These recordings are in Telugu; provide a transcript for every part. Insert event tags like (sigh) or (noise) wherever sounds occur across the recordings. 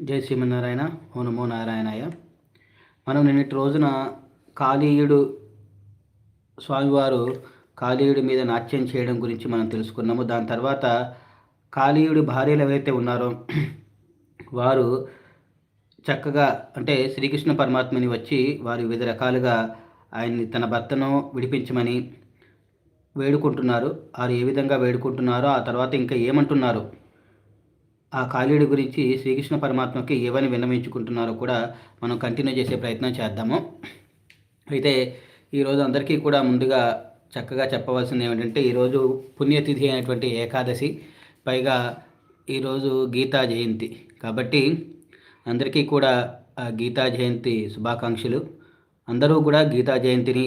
జై శ్రీమన్నారాయణ ఓ నమో నారాయణయ్య. మనం నిన్నటి రోజున కాళీయుడు స్వామివారు కాళీయుడి మీద నాట్యం చేయడం గురించి మనం తెలుసుకున్నాము. దాని తర్వాత కాళీయుడి భార్యలు ఎవరైతే ఉన్నారో వారు చక్కగా అంటే శ్రీకృష్ణ పరమాత్మని వచ్చి వారు వివిధ రకాలుగా ఆయన్ని తన భర్తను విడిపించమని వేడుకుంటున్నారు. వారు ఏ విధంగా వేడుకుంటున్నారో ఆ తర్వాత ఇంకా ఏమంటున్నారు? ఆ కాళీయుడి గురించి శ్రీకృష్ణ పరమాత్మకి ఏవని విన్నవించుకుంటున్నారో కూడా మనం కంటిన్యూ చేసే ప్రయత్నం చేద్దాము. అయితే ఈరోజు అందరికీ కూడా ముందుగా చక్కగా చెప్పవలసింది ఏమిటంటే ఈరోజు పుణ్యతిథి అయినటువంటి ఏకాదశి పైగా ఈరోజు గీతా జయంతి. కాబట్టి అందరికీ కూడా ఆ గీతా జయంతి శుభాకాంక్షలు. అందరూ కూడా గీతా జయంతిని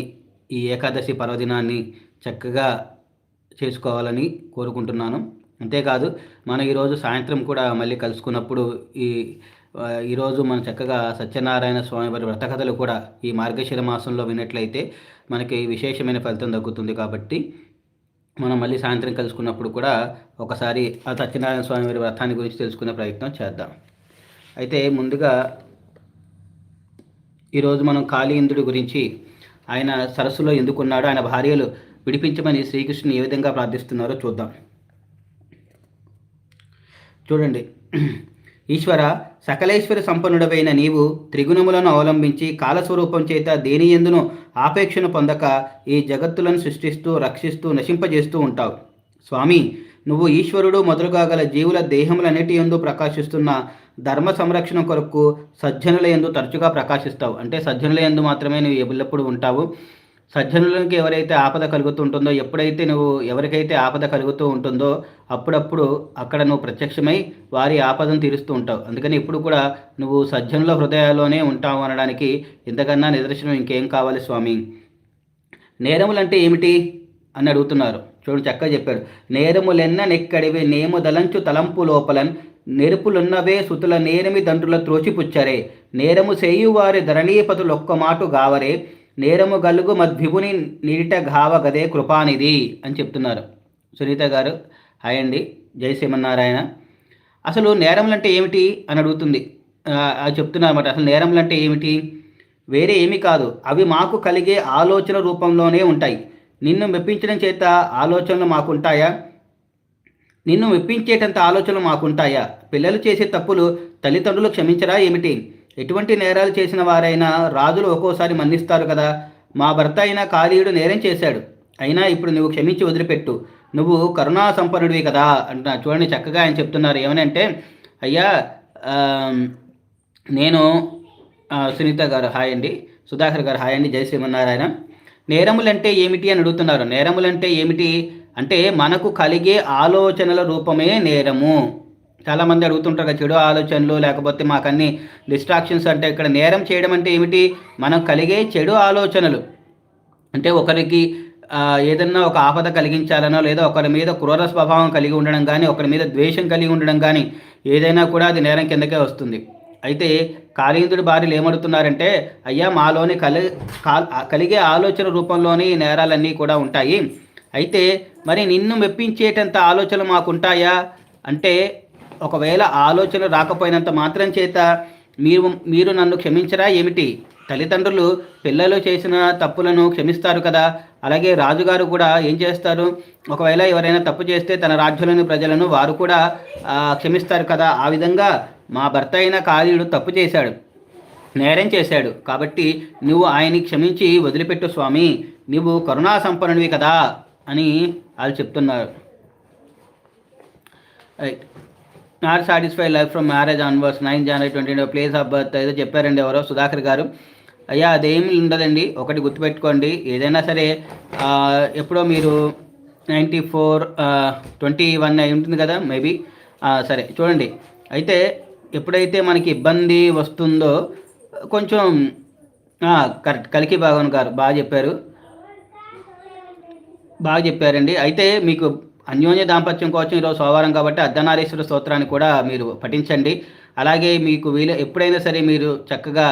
ఈ ఏకాదశి పర్వదినాన్ని చక్కగా చేసుకోవాలని కోరుకుంటున్నాను. అంతేకాదు మనం ఈరోజు సాయంత్రం కూడా మళ్ళీ కలుసుకున్నప్పుడు ఈ ఈరోజు మనం చక్కగా సత్యనారాయణ స్వామి వారి వ్రతకథలు కూడా ఈ మార్గశిర మాసంలో విన్నట్లయితే మనకి విశేషమైన ఫలితం దక్కుతుంది కాబట్టి మనం మళ్ళీ సాయంత్రం కలుసుకున్నప్పుడు కూడా ఒకసారి ఆ సత్యనారాయణ స్వామి వారి వ్రతాన్ని గురించి తెలుసుకునే ప్రయత్నం చేద్దాం. అయితే ముందుగా ఈరోజు మనం కాళీంద్రుడి గురించి ఆయన సరస్సులో ఎందుకున్నాడో ఆయన భార్యలు విడిపించమని శ్రీకృష్ణుని ఏ విధంగా ప్రార్థిస్తున్నారో చూద్దాం. చూడండి. ఈశ్వర సకలేశ్వర సంపన్నుడవైన నీవు త్రిగుణములను అవలంబించి కాలస్వరూపం చేత దేని ఎందును ఆపేక్షను పొందక ఈ జగత్తులను సృష్టిస్తూ రక్షిస్తూ నశింపజేస్తూ ఉంటావు. స్వామి నువ్వు ఈశ్వరుడు మొదలుగా గల జీవుల దేహములన్నిటి ఎందు ప్రకాశిస్తున్న ధర్మ సంరక్షణ కొరకు సజ్జనుల ఎందు తరచుగా ప్రకాశిస్తావు. అంటే సజ్జనుల ఎందు మాత్రమే నువ్వు ఎల్లప్పుడూ ఉంటావు? సజ్జనులకి ఎవరైతే ఆపద కలుగుతూ ఉంటుందో ఎప్పుడైతే నువ్వు ఎవరికైతే ఆపద కలుగుతూ ఉంటుందో అప్పుడప్పుడు అక్కడ నువ్వు ప్రత్యక్షమై వారి ఆపదను తీరుస్తూ ఉంటావు. అందుకని ఇప్పుడు కూడా నువ్వు సజ్జనుల హృదయాల్లోనే ఉంటావు అనడానికి ఇంతకన్నా నిదర్శనం ఇంకేం కావాలి స్వామి? నేరములంటే ఏమిటి? అని అడుగుతున్నారు. చూడండి చక్కగా చెప్పాడు. నేరములెన్న నెక్కడివి నేము దలంచు తలంపు లోపలన్ నెరుపులున్నవే సుతుల నేరమి దండ్రుల త్రోచిపుచ్చరే నేరము చేయువారి ధరణీపతులు ఒక్క మాటు గావరే. నేరము గలుగు మద్విభుని నీట ఘావ గదే కృపానిధి అని చెప్తున్నారు. సునీత గారు హాయ్ అండి. జై శ్రీమన్నారాయణ. అసలు నేరములంటే ఏమిటి అని అడుగుతుంది. చెప్తున్నారు అన్నమాట అసలు నేరములంటే ఏమిటి? వేరే ఏమీ కాదు. అవి మాకు కలిగే ఆలోచన రూపంలోనే ఉంటాయి. నిన్ను మెప్పించడం చేత ఆలోచనలు మాకుంటాయా? నిన్ను మెప్పించేటంత ఆలోచనలు మాకుంటాయా? పిల్లలు చేసే తప్పులు తల్లిదండ్రులు క్షమించరా ఏమిటి? ఎటువంటి నేరాలు చేసిన వారైనా రాజులు ఒక్కోసారి మన్నిస్తారు కదా. మా భర్త అయిన కాళీయుడు నేరం చేశాడు. అయినా ఇప్పుడు నువ్వు క్షమించి వదిలిపెట్టు. నువ్వు కరుణా సంపన్నుడివి కదా అంటున్నా చూడండి చక్కగా ఆయన చెప్తున్నారు. ఏమనంటే అయ్యా నేను సునీత గారు హాయ్ అండి. సుధాకర్ గారు హాయ్ అండి. జై శ్రీమన్నారాయణ. నేరములంటే ఏమిటి అని అడుగుతున్నారు. నేరములంటే ఏమిటి? అంటే మనకు కలిగే ఆలోచనల రూపమే నేరము. చాలామంది అడుగుతుంటారు కదా చెడు ఆలోచనలు లేకపోతే మాకు అన్ని డిస్ట్రాక్షన్స్ అంటే ఇక్కడ నేరం చేయడం అంటే ఏమిటి? మనం కలిగే చెడు ఆలోచనలు. అంటే ఒకరికి ఏదన్నా ఒక ఆపద కలిగించాలనో లేదా ఒకరి మీద క్రూర స్వభావం కలిగి ఉండడం కానీ ఒకరి మీద ద్వేషం కలిగి ఉండడం కానీ ఏదైనా కూడా అది నేరం కిందకే వస్తుంది. అయితే కాళీంద్రుడి భార్యలు ఏమడుతున్నారంటే అయ్యా మాలోని కలి కలిగే ఆలోచన రూపంలోని ఈ నేరాలన్నీ కూడా ఉంటాయి. అయితే మరి నిన్ను మెప్పించేటంత ఆలోచనలు మాకుంటాయా? అంటే ఒకవేళ ఆలోచన రాకపోయినంత మాత్రం చేత మీరు మీరు నన్ను క్షమించరా ఏమిటి? తల్లిదండ్రులు పిల్లలు చేసిన తప్పులను క్షమిస్తారు కదా. అలాగే రాజుగారు కూడా ఏం చేస్తారు? ఒకవేళ ఎవరైనా తప్పు చేస్తే తన రాజ్యంలోని ప్రజలను వారు కూడా క్షమిస్తారు కదా. ఆ విధంగా మా భర్త అయిన కాళీయుడు తప్పు చేశాడు. నేరం చేశాడు. కాబట్టి నువ్వు ఆయన్ని క్షమించి వదిలిపెట్టు స్వామి. నువ్వు కరుణా సంపన్నుడివి కదా అని వాళ్ళు చెప్తున్నారు. Right. Not satisfy life from marriage onwards nine January twenty place of birth ఏదో చెప్పారండి ఎవరో సుధాకర్ గారు. అయ్యా అదేమి ఉండదండి. ఒకటి గుర్తుపెట్టుకోండి. ఏదైనా సరే ఎప్పుడో మీరు నైంటీ ఫోర్ ట్వంటీ వన్ అయి ఉంటుంది కదా మేబీ సరే చూడండి. అయితే ఎప్పుడైతే మనకి ఇబ్బంది వస్తుందో కొంచెం కరెక్ట్. కలికి భాగవన్ గారు బాగా చెప్పారు. బాగా చెప్పారండి. అయితే మీకు అన్యోన్య దాంపత్యం కోసం ఈరోజు సోమవారం కాబట్టి అర్ధనారీశ్వర స్తోత్రాన్ని కూడా మీరు పఠించండి. అలాగే మీకు వీలు ఎప్పుడైనా సరే మీరు చక్కగా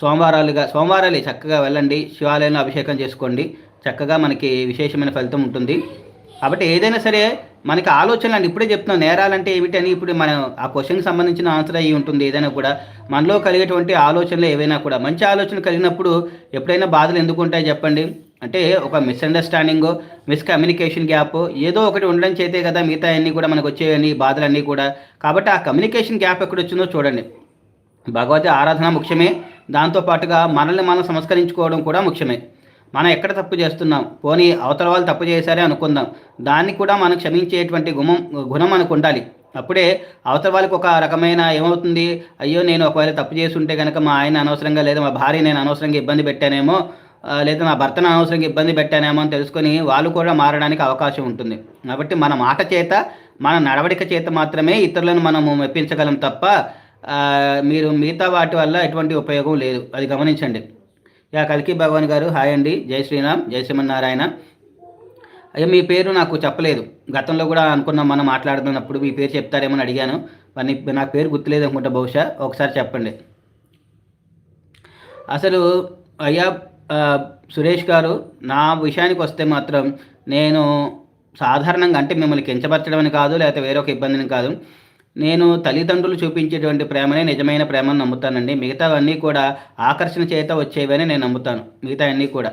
సోమవారాలుగా సోమవారాలే చక్కగా వెళ్ళండి శివాలయంలో అభిషేకం చేసుకోండి. చక్కగా మనకి విశేషమైన ఫలితం ఉంటుంది. కాబట్టి ఏదైనా సరే మనకి ఆలోచనలు అండి. ఇప్పుడే చెప్తున్నాం నేరాలంటే ఏమిటని ఇప్పుడు మనం ఆ క్వశ్చన్కి సంబంధించిన ఆన్సర్ అయ్యి ఉంటుంది ఏదైనా కూడా. మనలో కలిగేటువంటి ఆలోచనలు ఏవైనా కూడా. మంచి ఆలోచనలు కలిగినప్పుడు ఎప్పుడైనా బాధలు ఎందుకు ఉంటాయి చెప్పండి. అంటే ఒక మిస్అండర్స్టాండింగ్ మిస్కమ్యూనికేషన్ గ్యాప్ ఏదో ఒకటి ఉండడం చేతే కదా మిగతా అన్నీ కూడా మనకు వచ్చేవన్నీ బాధలన్నీ కూడా. కాబట్టి ఆ కమ్యూనికేషన్ గ్యాప్ ఎక్కడ వచ్చిందో చూడండి. భగవతి ఆరాధన ముఖ్యమే. దాంతోపాటుగా మనల్ని మనం సంస్కరించుకోవడం కూడా ముఖ్యమే. మనం ఎక్కడ తప్పు చేస్తున్నాం? పోనీ అవతల వాళ్ళు తప్పు చేశారే అనుకుందాం. దాన్ని కూడా మనం క్షమించేటువంటి గుణం గుణం మనకు ఉండాలి. అప్పుడే అవతల వాళ్ళకి ఒక రకమైన ఏమవుతుంది? అయ్యో నేను ఒకవేళ తప్పు చేసి ఉంటే కనుక మా ఆయన అనవసరంగా లేదా మా భార్య నేను అనవసరంగా ఇబ్బంది పెట్టానేమో లేదా నా భర్తను అనవసరంగా ఇబ్బంది పెట్టానేమో అని తెలుసుకొని వాళ్ళు కూడా మారడానికి అవకాశం ఉంటుంది. కాబట్టి మన మాట చేత మన నడవడిక చేత మాత్రమే ఇతరులను మనము మెప్పించగలం తప్ప మీరు మిగతా వాటి వల్ల ఎటువంటి ఉపయోగం లేదు. అది గమనించండి. యా కలికి భగవాన్ గారు హాయ్ అండి. జై శ్రీరామ్. జై శ్రీమన్నారాయణ. అయ్యా మీ పేరు నాకు చెప్పలేదు. గతంలో కూడా అనుకున్నాం మనం మాట్లాడుతున్నప్పుడు మీ పేరు చెప్తారేమో అని అడిగాను. కానీ నా పేరు గుర్తులేదు అనుకుంటా బహుశా. ఒకసారి చెప్పండి. అసలు అయ్యా సురేష్ గారు నా విషయానికి వస్తే మాత్రం నేను సాధారణంగా అంటే మిమ్మల్ని కించపరచడం అని కాదు లేకపోతే వేరొక ఇబ్బందిని కాదు. నేను తల్లిదండ్రులు చూపించేటువంటి ప్రేమనే నిజమైన ప్రేమను నమ్ముతానండి. మిగతావన్నీ కూడా ఆకర్షణ చేత వచ్చేవని నేను నమ్ముతాను. మిగతా అన్నీ కూడా.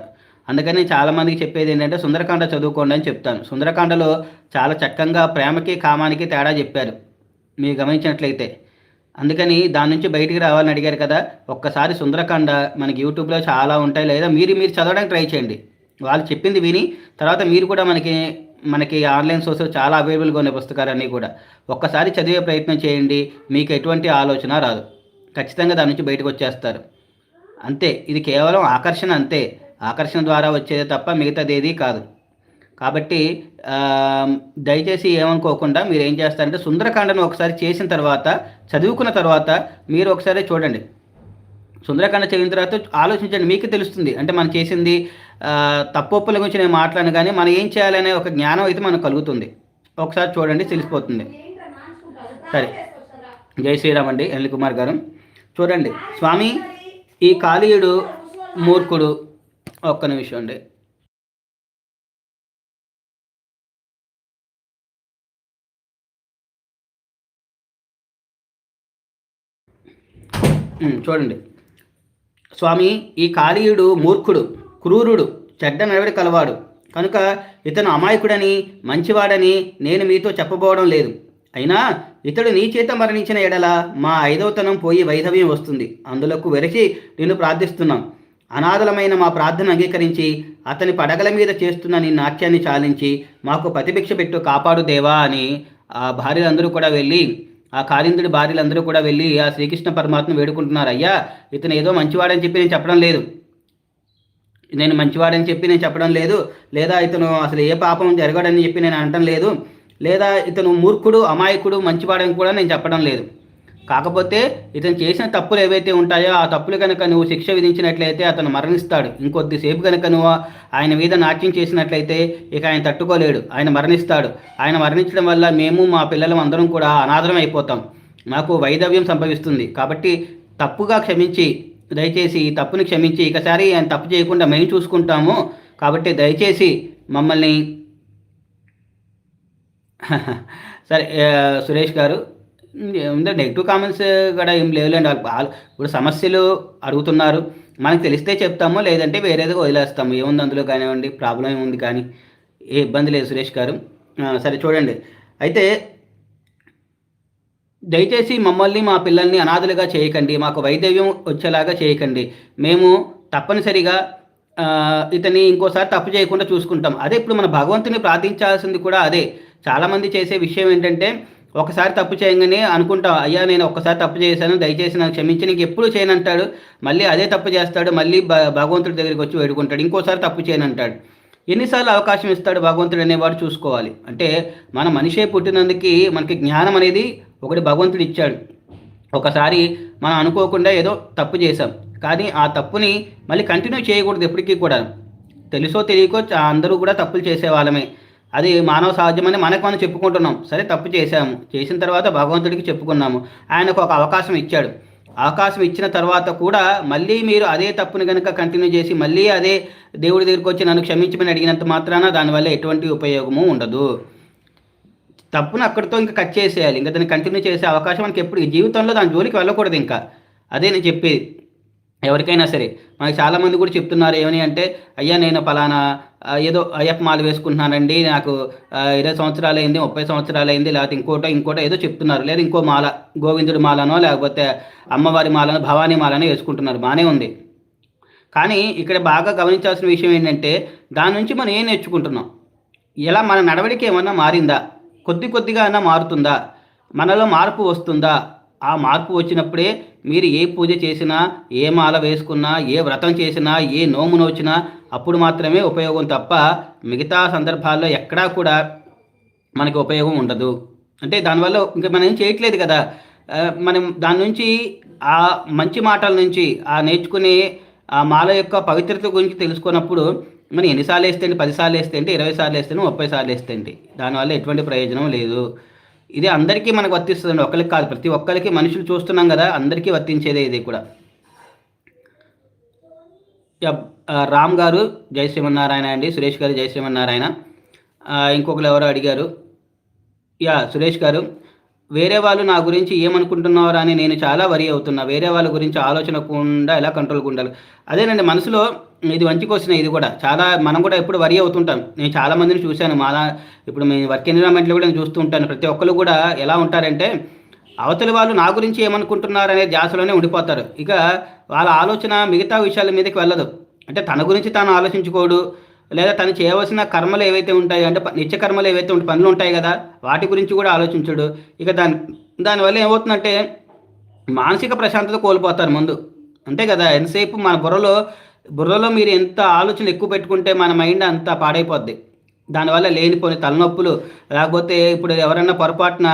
అందుకని చాలామందికి చెప్పేది ఏంటంటే సుందరకాండ చదువుకోండి అని చెప్తాను. సుందరకాండలో చాలా చక్కగా ప్రేమకి కామానికి తేడా చెప్పారు. మీరు గమనించినట్లయితే. అందుకని దాని నుంచి బయటికి రావాలని అడిగారు కదా. ఒక్కసారి సుందరకాండ మనకి యూట్యూబ్లో చాలా ఉంటాయి లేదా మీరు మీరు చదవడానికి ట్రై చేయండి. వాళ్ళు చెప్పింది విని తర్వాత మీరు కూడా మనకి మనకి ఆన్లైన్ సోర్సెస్ చాలా అవైలబుల్గా ఉన్న పుస్తకాలన్నీ కూడా ఒక్కసారి చదివే ప్రయత్నం చేయండి. మీకు ఎటువంటి ఆలోచన రాదు. ఖచ్చితంగా దాని నుంచి బయటకు వచ్చేస్తారు. అంతే. ఇది కేవలం ఆకర్షణ అంతే. ఆకర్షణ ద్వారా వచ్చేది తప్ప మిగతాదేది కాదు. కాబట్టి దయచేసి ఏమనుకోకుండా మీరు ఏం చేస్తారంటే సుందరకాండను ఒకసారి చేసిన తర్వాత చదువుకున్న తర్వాత మీరు ఒకసారి చూడండి. సుందరకాండ చదివిన తర్వాత ఆలోచించండి. మీకు తెలుస్తుంది. అంటే మనం చేసింది తప్పొప్పుల గురించి నేను మాట్లాడను కానీ మనం ఏం చేయాలనే ఒక జ్ఞానం అయితే మనకు కలుగుతుంది. ఒకసారి చూడండి తెలిసిపోతుంది. సరే. జై శ్రీరామ్ అండి అనిల్ కుమార్ గారు. చూడండి స్వామి ఈ కాళీయుడు మూర్ఖుడు. ఒక్క నిమిషం అండి. చూడండి. స్వామి ఈ కాళీయుడు మూర్ఖుడు క్రూరుడు చెడ్డ నడవడి కలవాడు. కనుక ఇతను అమాయకుడని మంచివాడని నేను మీతో చెప్పబోవడం లేదు. అయినా ఇతడు నీ చేత మరణించిన ఎడల మా ఐదవతనం పోయి వైధవ్యం వస్తుంది. అందులోకు వెరచి నిన్ను ప్రార్థిస్తున్నాం. అనాథలమైన మా ప్రార్థన అంగీకరించి అతని పడగల మీద చేస్తున్న నీ నాట్యాన్ని చాలించి మాకు ప్రతిభిక్ష పెట్టు కాపాడు దేవా అని ఆ భార్యలందరూ కూడా వెళ్ళి ఆ కాళిందుడి భార్యలందరూ కూడా వెళ్ళి ఆ శ్రీకృష్ణ పరమాత్మ వేడుకుంటున్నారు అయ్యా ఇతను ఏదో మంచివాడని చెప్పి నేను చెప్పడం లేదు. నేను మంచివాడని చెప్పి నేను చెప్పడం లేదు. లేదా ఇతను అసలు ఏ పాపం జరగడని చెప్పి నేను అనటం లేదు. లేదా ఇతను మూర్ఖుడు అమాయకుడు మంచివాడని కూడా నేను చెప్పడం లేదు. కాకపోతే ఇతను చేసిన తప్పులు ఏవైతే ఉంటాయో ఆ తప్పులు కనుక నువ్వు శిక్ష విధించినట్లయితే అతను మరణిస్తాడు. ఇంకొద్దిసేపు కనుక నువ్వు ఆయన మీద నాట్యం చేసినట్లయితే ఇక ఆయన తట్టుకోలేడు ఆయన మరణిస్తాడు. ఆయన మరణించడం వల్ల మేము మా పిల్లలం అందరం కూడా అనాథరం అయిపోతాం. మాకు వైధవ్యం సంభవిస్తుంది. కాబట్టి తప్పుగా క్షమించి దయచేసి ఈ తప్పుని క్షమించి ఇకసారి ఆయన తప్పు చేయకుండా మేము చూసుకుంటాము. కాబట్టి దయచేసి మమ్మల్ని (laughs) సరే సురేష్ గారు నెగిటివ్ కామెంట్స్ కూడా ఏం లేవులేండి. వాళ్ళు ఇప్పుడు సమస్యలు అడుగుతున్నారు. మనకు తెలిస్తే చెప్తాము లేదంటే వేరేది వదిలేస్తాము. ఏముంది అందులో కానివ్వండి ప్రాబ్లం ఏముంది కానీ. ఏ ఇబ్బంది లేదు సురేష్ గారు. సరే చూడండి. అయితే దయచేసి మమ్మల్ని మా పిల్లల్ని అనాథులుగా చేయకండి. మాకు వైద్యవ్యం వచ్చేలాగా చేయకండి. మేము తప్పనిసరిగా ఇతని ఇంకోసారి తప్పు చేయకుండా చూసుకుంటాం. అదే ఇప్పుడు మన భగవంతుని ప్రార్థించాల్సింది కూడా అదే. చాలామంది చేసే విషయం ఏంటంటే ఒకసారి తప్పు చేయగానే అనుకుంటాం అయ్యా నేను ఒక్కసారి తప్పు చేశాను దయచేసి నాకు క్షమించి నీకు ఎప్పుడు చేయనంటాడు మళ్ళీ అదే తప్పు చేస్తాడు మళ్ళీ భగవంతుడి దగ్గరికి వచ్చి వేడుకుంటాడు ఇంకోసారి తప్పు చేయనంటాడు. ఎన్నిసార్లు అవకాశం ఇస్తాడు భగవంతుడు అనేవాడు చూసుకోవాలి. అంటే మన మనిషే పుట్టినందుకు మనకి జ్ఞానం అనేది ఒకటి భగవంతుడు ఇచ్చాడు. ఒకసారి మనం అనుకోకుండా ఏదో తప్పు చేసాం కానీ ఆ తప్పుని మళ్ళీ కంటిన్యూ చేయకూడదు ఎప్పటికీ కూడా. తెలుసో తెలియకో అందరూ కూడా తప్పులు చేసే వాళ్ళమే అది మానవ సాధ్యమని మనకు మనం చెప్పుకుంటున్నాం. సరే తప్పు చేశాము. చేసిన తర్వాత భగవంతుడికి చెప్పుకున్నాము. ఆయనకు ఒక అవకాశం ఇచ్చాడు. అవకాశం ఇచ్చిన తర్వాత కూడా మళ్ళీ మీరు అదే తప్పుని కనుక కంటిన్యూ చేసి మళ్ళీ అదే దేవుడి దగ్గరికి వచ్చి నన్ను క్షమించమని అడిగినంత మాత్రాన దానివల్ల ఎటువంటి ఉపయోగము ఉండదు. తప్పును అక్కడితో ఇంకా కట్ చేసేయాలి. ఇంకా దాన్ని కంటిన్యూ చేసే అవకాశం మనకి ఎప్పుడు జీవితంలో దాని జోలికి వెళ్ళకూడదు ఇంకా. అదే నేను చెప్పేది. ఎవరికైనా సరే. మనకు చాలామంది కూడా చెప్తున్నారు ఏమని అంటే అయ్యా నేను పలానా ఏదో అయ్యప్ప మాల వేసుకుంటున్నానండి నాకు ఇరవై సంవత్సరాలు అయింది ముప్పై సంవత్సరాలు అయింది లేకపోతే ఇంకోటో ఇంకోటో ఏదో చెప్తున్నారు. లేదా ఇంకో మాల గోవిందుడి మాలనో లేకపోతే అమ్మవారి మాలనో భవానీ మాలనో వేసుకుంటున్నారు. బాగానే ఉంది. కానీ ఇక్కడ బాగా గమనించాల్సిన విషయం ఏంటంటే దాని నుంచి మనం ఏం నేర్చుకుంటున్నాం? ఇలా మన నడవడిక ఏమన్నా మారిందా? కొద్ది కొద్దిగా అయినా మారుతుందా? మనలో మార్పు వస్తుందా? ఆ మార్పు వచ్చినప్పుడే మీరు ఏ పూజ చేసినా ఏ మాల వేసుకున్నా ఏ వ్రతం చేసినా ఏ నోము నోచినా అప్పుడు మాత్రమే ఉపయోగం తప్ప మిగతా సందర్భాల్లో ఎక్కడా కూడా మనకి ఉపయోగం ఉండదు. అంటే దానివల్ల ఇంకా మనం ఏం చేయట్లేదు కదా. మనం దాని నుంచి ఆ మంచి మాటల నుంచి ఆ నేర్చుకునే ఆ మాల యొక్క పవిత్రత గురించి తెలుసుకున్నప్పుడు మనం ఎన్నిసార్లు వేస్తే పదిసార్లు వేస్తే ఇరవై సార్లు వేస్తే ముప్పై సార్లు వేస్తే దానివల్ల ఎటువంటి ప్రయోజనం లేదు. ఇది అందరికీ మనకు వర్తిస్తుందండి. ఒకరికి కాదు ప్రతి ఒక్కరికి మనుషులు చూస్తున్నాం కదా అందరికీ వర్తించేదే ఇది కూడా. యా, రామ్ గారు జై శ్రీమన్నారాయణ అండి. సురేష్ గారు జై శ్రీమన్నారాయణ. ఇంకొకరు ఎవరో అడిగారు. యా సురేష్ గారు. వేరే వాళ్ళు నా గురించి ఏమనుకుంటున్నారా అని నేను చాలా వరి అవుతున్నా. వేరే వాళ్ళ గురించి ఆలోచనకుండా ఎలా కంట్రోల్గా ఉండాలి? అదేనండి మనసులో ఇది మంచి క్వశ్చన్ ఇది కూడా. చాలా మనం కూడా ఎప్పుడు వరి అవుతుంటాం. నేను చాలా మందిని చూశాను. మా ఇప్పుడు మీ వర్క్ ఎన్విరాన్మెంట్లో కూడా నేను చూస్తూ ఉంటాను. ప్రతి ఒక్కరు కూడా ఎలా ఉంటారంటే అవతలి వాళ్ళు నా గురించి ఏమనుకుంటున్నారు అనే ధ్యాసలోనే ఉండిపోతారు. ఇక వాళ్ళ ఆలోచన మిగతా విషయాల మీదకి వెళ్ళదు. అంటే తన గురించి తాను ఆలోచించుకోడు. లేదా తను చేయవలసిన కర్మలు ఏవైతే ఉంటాయో అంటే నిత్యకర్మలు నిత్య కర్మలు ఏవైతే ఉంటాయి పనులు ఉంటాయి కదా వాటి గురించి కూడా ఆలోచించడు. ఇక దాని దానివల్ల ఏమవుతుందంటే మానసిక ప్రశాంతత కోల్పోతారు ముందు. అంతే కదా ఎంతసేపు మన బుర్రలో బుర్రలో మీరు ఎంత ఆలోచన ఎక్కువ పెట్టుకుంటే మన మైండ్ అంత పాడైపోద్ది. దానివల్ల లేనిపోని తలనొప్పులు లేకపోతే ఇప్పుడు ఎవరన్నా పొరపాటున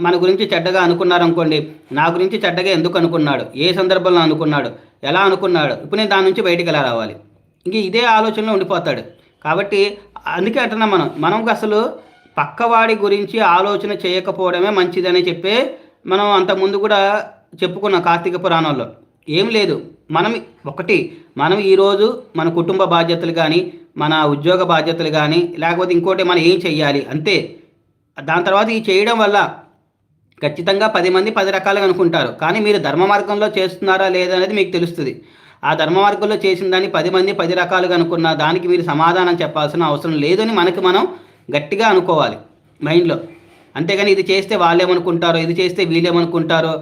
మన గురించి చెడ్డగా అనుకున్నారనుకోండి నా గురించి చెడ్డగా ఎందుకు అనుకున్నాడు? ఏ సందర్భంలో అనుకున్నాడు? ఎలా అనుకున్నాడు? ఇప్పుడు నేను దాని నుంచి బయటికి ఎలా రావాలి? ఇంక ఇదే ఆలోచనలో ఉండిపోతాడు. కాబట్టి అందుకే అంటున్నాం మనం మనం అసలు పక్కవాడి గురించి ఆలోచన చేయకపోవడమే మంచిదని చెప్పే మనం అంత ముందు కూడా చెప్పుకున్నాం కార్తీక పురాణంలో ఏం లేదు మనం ఒకటి మనం ఈరోజు మన కుటుంబ బాధ్యతలు కానీ మన ఉద్యోగ బాధ్యతలు కానీ లేకపోతే ఇంకోటి మనం ఏం చెయ్యాలి? అంతే. దాని తర్వాత ఈ చేయడం వల్ల ఖచ్చితంగా పది మంది పది రకాలుగా అనుకుంటారు. కానీ మీరు ధర్మ మార్గంలో చేస్తున్నారా లేదా అనేది మీకు తెలుస్తుంది. ఆ ధర్మ మార్గంలో చేసిన దాన్ని పది మంది పది రకాలుగా అనుకున్న దానికి మీరు సమాధానం చెప్పాల్సిన అవసరం లేదని మనకి మనం గట్టిగా అనుకోవాలి మైండ్లో. అంతేగాని ఇది చేస్తే వాళ్ళేమనుకుంటారో ఇది చేస్తే వీళ్ళేమనుకుంటారో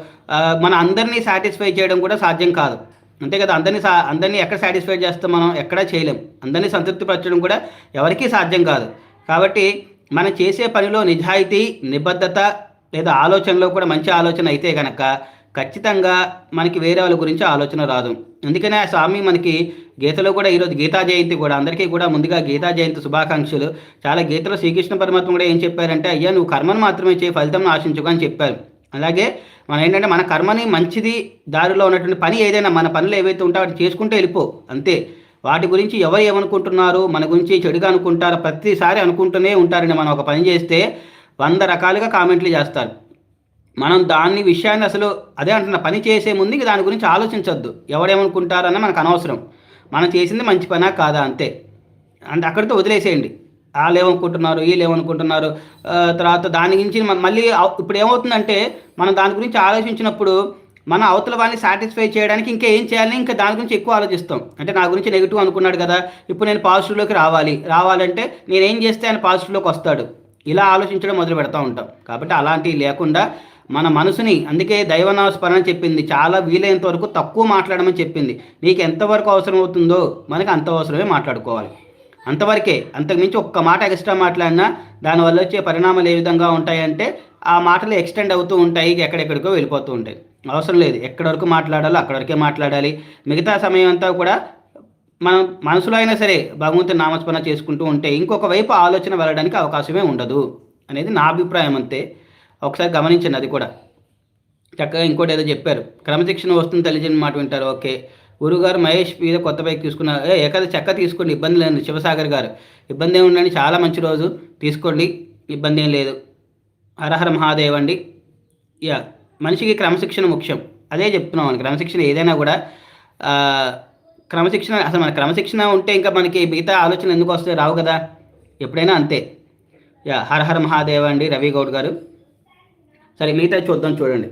మన అందరినీ సాటిస్ఫై చేయడం కూడా సాధ్యం కాదు. అంతే కదా అందరినీ సా అందరినీ ఎక్కడ సాటిస్ఫై చేస్తాం మనం? ఎక్కడా చేయలేం. అందరినీ సంతృప్తిపరచడం కూడా ఎవరికీ సాధ్యం కాదు. కాబట్టి మనం చేసే పనిలో నిజాయితీ నిబద్ధత లేదా ఆలోచనలో కూడా మంచి ఆలోచన అయితే కనుక ఖచ్చితంగా మనకి వేరే వాళ్ళ గురించి ఆలోచన రాదు. అందుకనే ఆ స్వామి మనకి గీతలో కూడా ఈరోజు గీతా జయంతి కూడా అందరికీ కూడా ముందుగా గీతా జయంతి శుభాకాంక్షలు. చాలా గీతలో శ్రీకృష్ణ పరమాత్మ కూడా ఏం చెప్పారంటే అయ్యా నువ్వు కర్మను మాత్రమే చేయి ఫలితం ఆశించుకో అని చెప్పారు. అలాగే మనం ఏంటంటే మన కర్మని మంచిది దారిలో ఉన్నటువంటి పని ఏదైనా మన పనులు ఏవైతే ఉంటాయో వాటి చేసుకుంటే వెళ్ళిపో అంతే. వాటి గురించి ఎవరు ఏమనుకుంటున్నారు మన గురించి చెడుగా అనుకుంటారో ప్రతిసారి అనుకుంటూనే ఉంటారని మనం ఒక పని చేస్తే వంద రకాలుగా కామెంట్లు చేస్తారు. మనం దాన్ని విషయాన్ని అసలు అదే అంటున్న పని చేసే ముందు ఇక దాని గురించి ఆలోచించొద్దు. ఎవడేమనుకుంటారన్న మనకు అనవసరం. మనం చేసింది మంచి పనా కాదా అంతే. అంటే అక్కడితో వదిలేసేయండి. వాళ్ళు ఏమనుకుంటున్నారు వీళ్ళు ఏమనుకుంటున్నారు తర్వాత దాని గురించి మన- మళ్ళీ ఇప్పుడు ఏమవుతుందంటే మనం దాని గురించి ఆలోచించినప్పుడు మన అవతల వాళ్ళని సాటిస్ఫై చేయడానికి ఇంకా ఏం చేయాలి ఇంకా దాని గురించి ఎక్కువ ఆలోచిస్తాం. అంటే నా గురించి నెగిటివ్ అనుకున్నాడు కదా ఇప్పుడు నేను పాజిటివ్లోకి రావాలి. రావాలంటే నేను ఏం చేస్తే ఆయన పాజిటివ్లోకి వస్తాడు. ఇలా ఆలోచించడం మొదలు పెడతా ఉంటాం. కాబట్టి అలాంటివి లేకుండా మన మనసుని అందుకే దైవనామస్మరణ చెప్పింది. చాలా వీలైనంత వరకు తక్కువ మాట్లాడమని చెప్పింది. నీకు ఎంతవరకు అవసరం అవుతుందో మనకి అంత అవసరమే మాట్లాడుకోవాలి. అంతవరకే అంతకుమించి ఒక్క మాట ఎక్స్ట్రా మాట్లాడినా దానివల్ల వచ్చే పరిణామాలు ఏ విధంగా ఉంటాయంటే ఆ మాటలు ఎక్స్టెండ్ అవుతూ ఉంటాయి ఎక్కడెక్కడికో వెళ్ళిపోతూ ఉంటాయి. అవసరం లేదు. ఎక్కడి వరకు మాట్లాడాలో అక్కడి వరకే మాట్లాడాలి. మిగతా సమయం అంతా కూడా మనం మనసులో అయినా సరే భగవంతుని నామస్మరణ చేసుకుంటూ ఉంటే ఇంకొక వైపు ఆలోచన వెళ్ళడానికి అవకాశమే ఉండదు. అనేది నా అభిప్రాయం అంతే. ఒకసారి గమనించండి అది కూడా. చక్కగా ఇంకోటి ఏదో చెప్పారు. క్రమశిక్షణ వస్తుంది తెలియజని మాట వింటారు. ఓకే. గురుగారు మహేష్ మీద కొత్త బైక్ తీసుకున్నారు. ఏ ఏకద చెక్క తీసుకోండి. ఇబ్బంది లేదు. శివసాగర్ గారు ఇబ్బంది ఏమి ఉండండి. చాలా మంచి రోజు. తీసుకోండి. ఇబ్బంది ఏం లేదు. హరహర మహాదేవ్ అండి. యా మనిషికి క్రమశిక్షణ ముఖ్యం. అదే చెప్తున్నాం మనకి క్రమశిక్షణ ఏదైనా కూడా క్రమశిక్షణ అసలు మన క్రమశిక్షణ ఉంటే ఇంకా మనకి మిగతా ఆలోచన ఎందుకు వస్తాయి రావు కదా. ఎప్పుడైనా అంతే. యా హర హర అండి రవి గౌడ్ గారు. సరే మిగతా చూద్దాం చూడండి.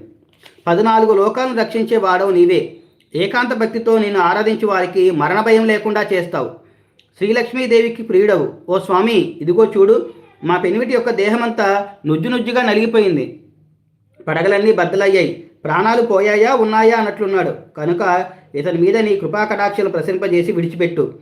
పద్నాలుగు లోకాలను రక్షించే వాడవు నీవే. ఏకాంత భక్తితో నేను ఆరాధించి వారికి మరణ భయం లేకుండా చేస్తావు. శ్రీలక్ష్మీదేవికి ప్రియుడవు. ఓ స్వామి ఇదిగో చూడు మా పెనిమిటి యొక్క దేహమంతా నుజ్జు నుజ్జుగా నలిగిపోయింది. పడగలన్నీ బద్దలయ్యాయి. ప్రాణాలు పోయాయా ఉన్నాయా అన్నట్లున్నాడు. కనుక ఇతని మీద నీ కృపా కటాక్షలు ప్రసరింపజేసి విడిచిపెట్టు.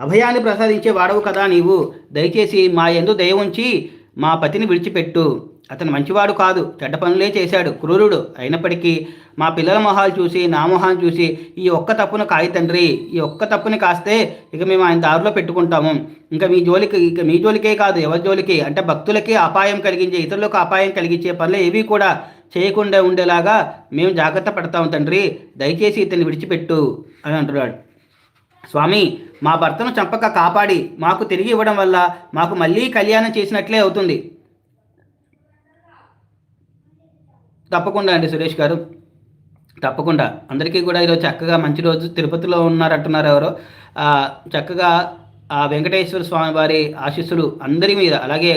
అభయాన్ని ప్రసాదించే వాడవు కదా నీవు. దయచేసి మా ఎందు దయ ఉంచి మా పతిని విడిచిపెట్టు. అతను మంచివాడు కాదు చెడ్డ పనులే చేశాడు క్రూరుడు. అయినప్పటికీ మా పిల్లల మొహాలు చూసి నా మొహాన్ని చూసి ఈ ఒక్క తప్పును కాయి తండ్రి ఈ ఒక్క తప్పుని కాస్తే ఇక మేము ఆయన దారిలో పెట్టుకుంటాము. ఇంకా మీ జోలికి ఇక మీ జోలికే కాదు ఎవరి జోలికి? అంటే భక్తులకి అపాయం కలిగించే ఇతరులకు అపాయం కలిగించే పనులు ఏవి కూడా చేయకుండా ఉండేలాగా మేము జాగ్రత్త పడతాం తండ్రి. దయచేసి ఇతన్ని విడిచిపెట్టు అని అంటున్నాడు. స్వామి మా భర్తను చంపక కాపాడి మాకు తిరిగి ఇవ్వడం వల్ల మాకు మళ్ళీ కళ్యాణం చేసినట్లే అవుతుంది. తప్పకుండా అండి సురేష్ గారు. తప్పకుండా. అందరికీ కూడా ఈరోజు చక్కగా మంచి రోజు. తిరుపతిలో ఉన్నారంటున్నారు ఎవరో. చక్కగా ఆ వెంకటేశ్వర స్వామి వారి ఆశీస్సులు అందరి మీద అలాగే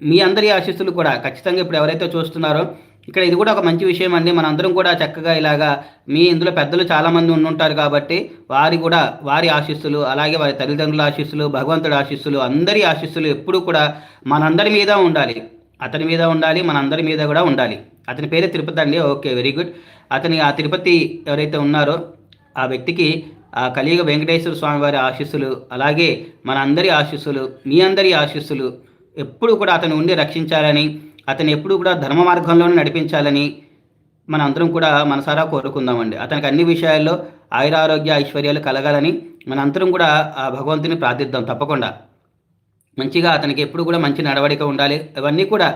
మీ అందరి ఆశీస్సులు కూడా ఖచ్చితంగా ఇప్పుడు ఎవరైతే చూస్తున్నారో ఇక్కడ ఇది కూడా ఒక మంచి విషయం అండి. మనందరం కూడా చక్కగా ఇలాగా మీ ఇందులో పెద్దలు చాలామంది ఉండుంటారు కాబట్టి వారి కూడా వారి ఆశీస్సులు అలాగే వారి తల్లిదండ్రుల ఆశీస్సులు భగవంతుడి ఆశీస్సులు అందరి ఆశీస్సులు ఎప్పుడూ కూడా మనందరి మీద ఉండాలి. అతని మీద ఉండాలి మనందరి మీద కూడా ఉండాలి. అతని పేరే తిరుపతి అండి. Okay very good. అతని ఆ తిరుపతి ఎవరైతే ఉన్నారో ఆ వ్యక్తికి ఆ కలియుగ వెంకటేశ్వర స్వామి వారి ఆశీస్సులు అలాగే మన అందరి ఆశీస్సులు మీ అందరి ఆశీస్సులు ఎప్పుడు కూడా అతను ఉండి రక్షించాలని అతను ఎప్పుడు కూడా ధర్మ మార్గంలోనే నడిపించాలని మన అందరం కూడా మనసారా కోరుకుందామండి. అతనికి అన్ని విషయాల్లో ఆయురారోగ్య ఐశ్వర్యాలు కలగాలని మనందరం కూడా ఆ భగవంతుని ప్రార్థిద్దాం తప్పకుండా. మంచిగా అతనికి ఎప్పుడు కూడా మంచి నడవడిక ఉండాలి. ఇవన్నీ కూడా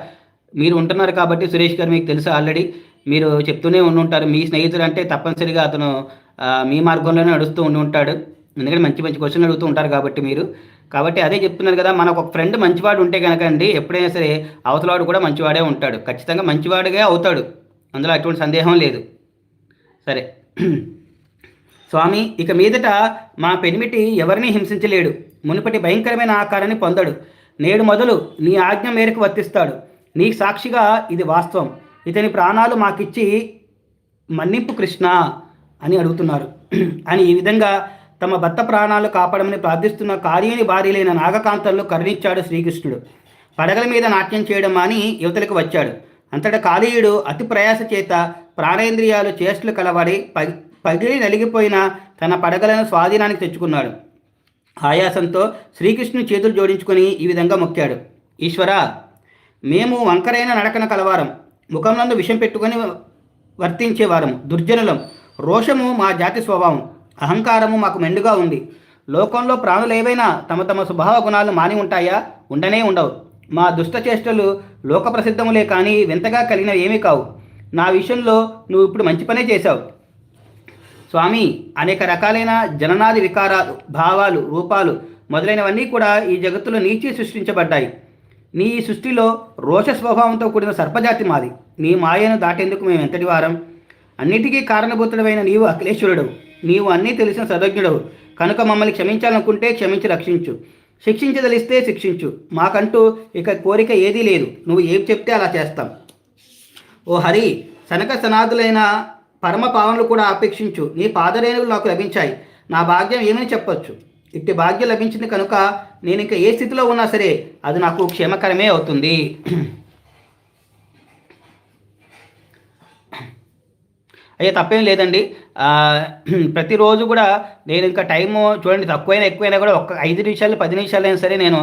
మీరు ఉంటున్నారు కాబట్టి సురేష్ గారు మీకు తెలుసు ఆల్రెడీ. మీరు చెప్తూనే ఉండుంటారు మీ స్నేహితుడు అంటే తప్పనిసరిగా అతను మీ మార్గంలోనే నడుస్తూ ఉండి ఉంటాడు. ఎందుకంటే మంచి మంచి క్వశ్చన్లు అడుగుతూ ఉంటారు కాబట్టి మీరు. కాబట్టి అదే చెప్తున్నారు కదా మనకు ఒక ఫ్రెండ్ మంచివాడు ఉంటే కనుక అండి ఎప్పుడైనా సరే అవతలవాడు కూడా మంచివాడే ఉంటాడు. ఖచ్చితంగా మంచివాడుగా అవుతాడు. అందులో అటువంటి సందేహం లేదు. సరే. స్వామి ఇక మీదట మా పెనిమిటి ఎవరిని హింసించలేడు. మునుపటి భయంకరమైన ఆకారాన్ని పొందడు. నేడు మొదలు నీ ఆజ్ఞ మేరకు వర్తిస్తాడు. నీ సాక్షిగా ఇది వాస్తవం. ఇతని ప్రాణాలు మాకిచ్చి మన్నింపు కృష్ణ అని అడుగుతున్నారు. అని ఈ విధంగా తమ భర్త ప్రాణాలు కాపాడమని ప్రార్థిస్తున్న కార్యని భార్యలైన నాగకాంతంలో కరుణించాడు శ్రీకృష్ణుడు. పడగల మీద నాట్యం చేయడం అని యువతలకు వచ్చాడు. అంతటా కాళీయుడు అతి ప్రయాస చేత ప్రాణేంద్రియాలు చేష్టలు కలవాడి పగిలి నలిగిపోయిన తన పడగలను స్వాధీనానికి తెచ్చుకున్నాడు. ఆయాసంతో శ్రీకృష్ణుని చేతులు జోడించుకొని ఈ విధంగా మొక్కాడు. ఈశ్వర మేము వంకరైన నడకన కలవారం. ముఖంలో విషం పెట్టుకొని వర్తించేవారం దుర్జనులం. రోషము మా జాతి స్వభావం. అహంకారము మాకు మెండుగా ఉంది. లోకంలో ప్రాణులు ఏవైనా తమ తమ స్వభావ గుణాలు మాని ఉంటాయా? ఉండనే ఉండవు. మా దుష్ట చేష్టలు లోక ప్రసిద్ధములే కానీ వింతగా కలిగినవి ఏమీ కావు. నా విషయంలో నువ్వు ఇప్పుడు మంచి పనే చేశావు. స్వామి అనేక రకాలైన జననాది వికారాలు భావాలు రూపాలు మొదలైనవన్నీ కూడా ఈ జగత్తులో నీచి సృష్టించబడ్డాయి. నీ ఈ సృష్టిలో రోష స్వభావంతో కూడిన సర్పజాతి మాది. నీ మాయను దాటేందుకు మేము ఎంతటి వారం? అన్నిటికీ కారణభూతుడమైన నీవు అఖిలేశ్వరుడు నీవు అన్నీ తెలిసిన సదజ్ఞుడవు కనుక మమ్మల్ని క్షమించాలనుకుంటే క్షమించి రక్షించు. శిక్షించదలిస్తే శిక్షించు. మాకంటూ ఇక కోరిక ఏదీ లేదు. నువ్వు ఏం చెప్తే అలా చేస్తాం. ఓ హరి సనక సనాదులైన పరమ పావనలు కూడా ఆపేక్షించు. నీ పాదరేణులు నాకు లభించాయి. నా భాగ్యం ఏమని చెప్పొచ్చు? ఇట్టి భాగ్యం లభించింది కనుక నేను ఇంకా ఏ స్థితిలో ఉన్నా సరే అది నాకు క్షేమకరమే అవుతుంది. అయ్యే తప్పేం లేదండి. ప్రతిరోజు కూడా నేను ఇంకా టైము చూడండి తక్కువైనా ఎక్కువైనా కూడా ఒక ఐదు నిమిషాలు పది నిమిషాలు అయినా సరే నేను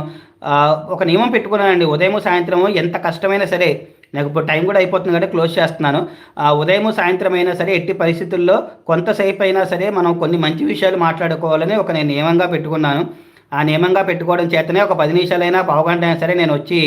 ఒక నియమం పెట్టుకున్నానండి. ఉదయం సాయంత్రం ఎంత కష్టమైనా సరే నాకు ఇప్పుడు టైం కూడా అయిపోతుంది కాబట్టి క్లోజ్ చేస్తున్నాను. ఉదయం సాయంత్రం అయినా సరే ఎట్టి పరిస్థితుల్లో కొంతసేపు అయినా సరే మనం కొన్ని మంచి విషయాలు మాట్లాడుకోవాలని ఒక నేను నియమంగా పెట్టుకున్నాను. ఆ నియమంగా పెట్టుకోవడం చేతనే ఒక పది నిమిషాలైనా పావుగంట అయినా సరే నేను వచ్చి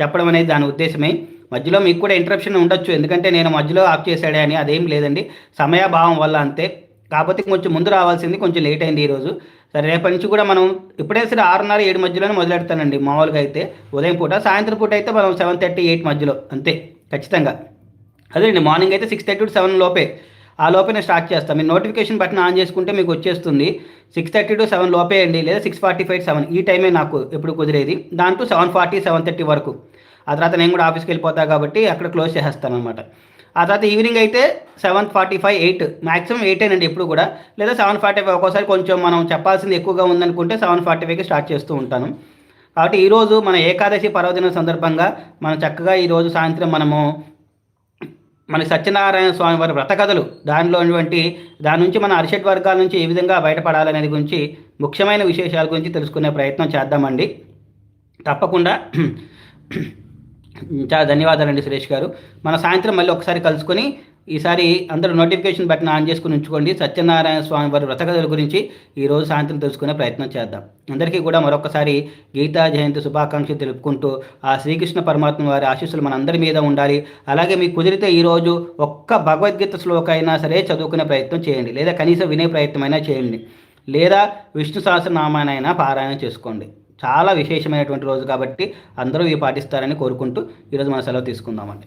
చెప్పడం అనేది దాని ఉద్దేశమే. మధ్యలో మీకు కూడా ఇంటరప్షన్ ఉండొచ్చు. ఎందుకంటే నేను మధ్యలో ఆఫ్ చేశాడే అని అదేం లేదండి. సమయాభావం వల్ల అంతే. కాకపోతే కొంచెం ముందు రావాల్సింది కొంచెం లేట్ అయింది ఈరోజు. సరే రేపటి నుంచి కూడా మనం ఇప్పుడే సరే ఆరున్నర ఏడు మధ్యలోనే మొదలెడతానండి మామూలుగా అయితే. ఉదయం పూట సాయంత్రం పూట అయితే మనం సెవెన్ థర్టీ ఎయిట్ మధ్యలో అంతే ఖచ్చితంగా. అదేండి మార్నింగ్ అయితే సిక్స్ థర్టీ టు సెవెన్ లోపే. ఆ లోపే నేను స్టార్ట్ చేస్తాను మీరు నోటిఫికేషన్ బటన్ ఆన్ చేసుకుంటే మీకు వచ్చేస్తుంది. సిక్స్ థర్టీ టు సెవెన్ లోపే అండి లేదా సిక్స్ ఫార్టీ ఫైవ్ సెవెన్ ఈ టైమే నాకు ఎప్పుడు కుదిరేది. దాంట్లో సెవెన్ ఫార్టీ సెవెన్ థర్టీ వరకు. ఆ తర్వాత నేను కూడా ఆఫీస్కి వెళ్ళిపోతా కాబట్టి అక్కడ క్లోజ్ చేసేస్తాను అనమాట ఆ తర్వాత ఈవినింగ్ అయితే seven forty five eight maximum eight అండి ఎప్పుడు కూడా. లేదా సెవెన్ ఫార్టీ ఫైవ్ ఒక్కోసారి కొంచెం మనం చెప్పాల్సింది ఎక్కువగా ఉందనుకుంటే సెవెన్ ఫార్టీ ఫైవ్కి స్టార్ట్ చేస్తూ ఉంటాను. కాబట్టి ఈరోజు మన ఏకాదశి పర్వదినం సందర్భంగా మనం చక్కగా ఈరోజు సాయంత్రం మనము మన సత్యనారాయణ స్వామి వారి వ్రతకథలు దానిలో ఉన్నటువంటి దాని నుంచి మన అరిషట్ వర్గాల నుంచి ఏ విధంగా బయటపడాలనేది గురించి ముఖ్యమైన విశేషాల గురించి తెలుసుకునే ప్రయత్నం చేద్దామండి. తప్పకుండా చాలా ధన్యవాదాలండి సురేష్ గారు. మన సాయంత్రం మళ్ళీ ఒకసారి కలుసుకొని ఈసారి అందరూ నోటిఫికేషన్ బటన్ ఆన్ చేసుకుని ఉంచుకోండి. సత్యనారాయణ స్వామి వారి వ్రతకథల గురించి ఈరోజు సాయంత్రం తెలుసుకునే ప్రయత్నం చేద్దాం. అందరికీ కూడా మరొకసారి గీతా జయంతి శుభాకాంక్షలు తెలుపుకుంటూ ఆ శ్రీకృష్ణ పరమాత్మ వారి ఆశీస్సులు మనందరి మీద ఉండాలి. అలాగే మీకు కుదిరితే ఈరోజు ఒక్క భగవద్గీత శ్లోక అయినా సరే చదువుకునే ప్రయత్నం చేయండి. లేదా కనీసం వినే ప్రయత్నమైనా చేయండి. లేదా విష్ణు సహస్రనామానైనా పారాయణ చేసుకోండి. చాలా విశేషమైనటువంటి రోజు కాబట్టి అందరూ ఇవి పాటిస్తారని కోరుకుంటూ ఈరోజు మన సెలవు తీసుకుందామండి.